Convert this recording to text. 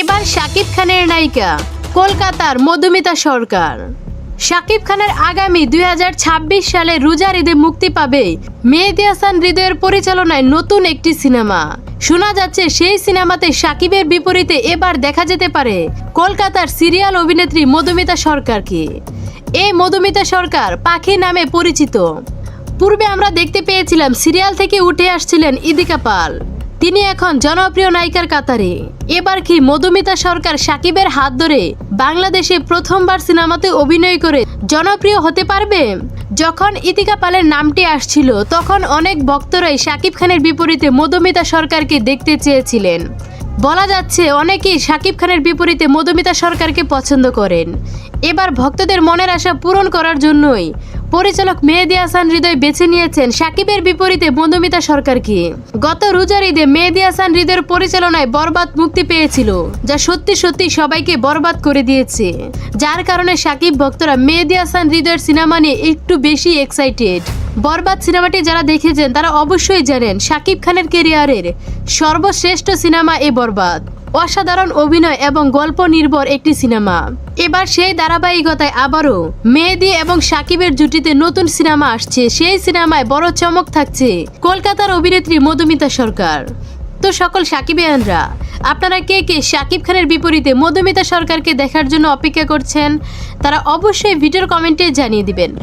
এবার শাকিব খানের নায়িকা, কলকাতার মধুমিতা সরকার। শাকিব খানের আগামী দু হাজার ছাব্বিশ সালে রোজার ঈদে মুক্তি পাবে মেহেদি হাসান হৃদয়ের পরিচালনায় নতুন একটি সিনেমা। শোনা যাচ্ছে সেই সিনেমাতে শাকিবের বিপরীতে এবার দেখা যেতে পারে কলকাতার সিরিয়াল অভিনেত্রী মধুমিতা সরকারকে। এই মধুমিতা সরকার পাখি নামে পরিচিত। পূর্বে আমরা দেখতে পেয়েছিলাম সিরিয়াল থেকে উঠে আসছিলেন ইদিকা পাল। তিনি এখন জনপ্রিয় নায়িকার কাতারে। এবার কি মধুমিতা সরকার সাকিবের হাত ধরে বাংলাদেশে প্রথমবার সিনেমাতে অভিনয় করে জনপ্রিয় হতে পারবে? যখন ইতিকা পালের নামটি আসছিল, তখন অনেক ভক্তরাই সাকিব খানের বিপরীতে মধুমিতা সরকারকে দেখতে চেয়েছিলেন। বলা যাচ্ছে, অনেকেই সাকিব খানের বিপরীতে মধুমিতা সরকারকে পছন্দ করেন। এবার ভক্তদের মনের আশা পূরণ করার জন্যই পরিচালক মেহেদি হাসান হৃদয় বেছে নিয়েছেন সাকিবের বিপরীতে মধুমিতা সরকারকে। গত রোজার ঈদে মেহেদি হাসান হৃদয়ের পরিচালনায় বরবাদ মুক্তি পেয়েছিল, যা সত্যি সত্যি সবাইকে বরবাদ করে দিয়েছে। যার কারণে সাকিব ভক্তরা মেহেদি হাসান হৃদয়ের সিনেমা নিয়ে একটু বেশি এক্সাইটেড বরবাদ সিনেমাটি যারা দেখেছেন তারা অবশ্যই জানেন সাকিব খানের কেরিয়ারের সর্বশ্রেষ্ঠ সিনেমা এ বরবাদ। অসাধারণ অভিনয় এবং গল্প নির্ভর একটি সিনেমা। এবার সেই ধারাবাহিকতায় আবারও মেহেদি এবং সাকিবের জুটিতে নতুন সিনেমা আসছে। সেই সিনেমায় বড় চমক থাকছে কলকাতার অভিনেত্রী মধুমিতা সরকার। তো সকল সাকিব সাকিবিয়ানরা, আপনারা কে কে সাকিব খানের বিপরীতে মধুমিতা সরকারকে দেখার জন্য অপেক্ষা করছেন, তারা অবশ্যই ভিডিওর কমেন্টে জানিয়ে দিবেন।